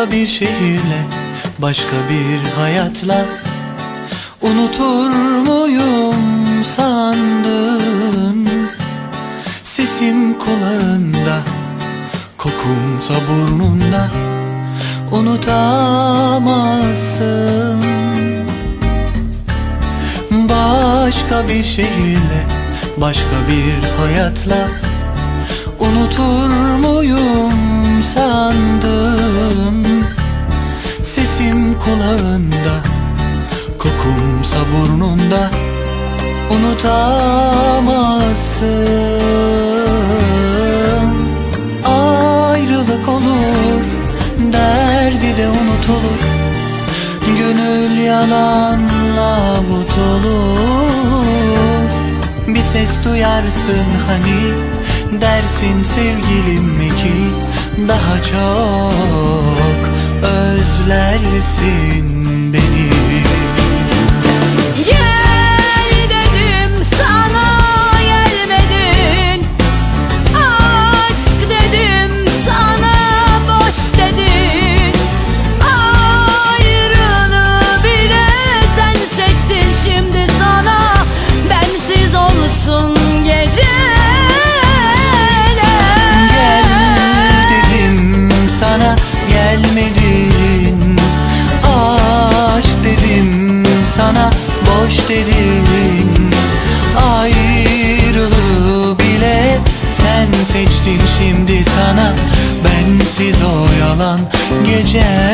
Başka bir şehirle, başka bir hayatla. Unutur muyum sandın? Sesim kulağında, kokumsa burnunda Unutamazsın. Başka bir şehirle, başka bir hayatla. Unutur muyum Burnunda Unutamazsın. Ayrılık olur Derdi de unutulur Gönül yalanla avutulur Bir ses duyarsın hani Dersin sevgilim ki? Daha çok özlersin sana boş dedin Ayrılığı bile sen seçtin şimdi sana. Bensiz o yalan geceler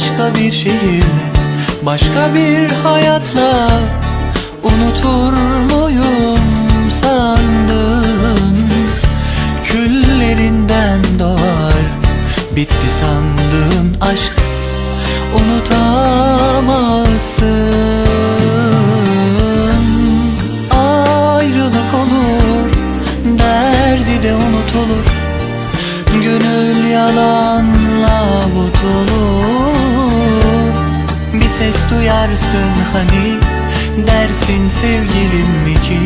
Başka bir şehirle, başka bir hayatla Unutur muyum sandın? Küllerinden doğar Bitti sandığın aşk Unutamazsın. Ayrılık olur Derdi de unutulur. Gönül yalanla avutulur ses duyarsın hani? Dersin sevgilim ki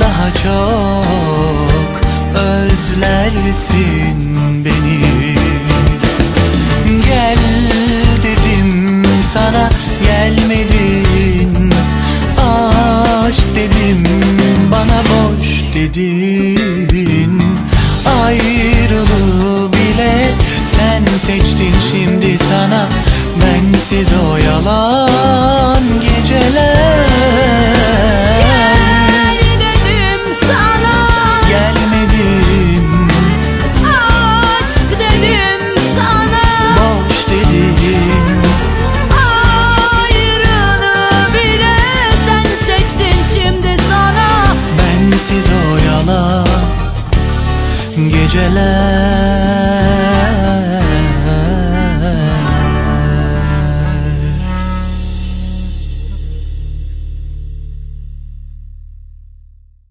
Daha çok özlersin beni Bensiz o yalan geceler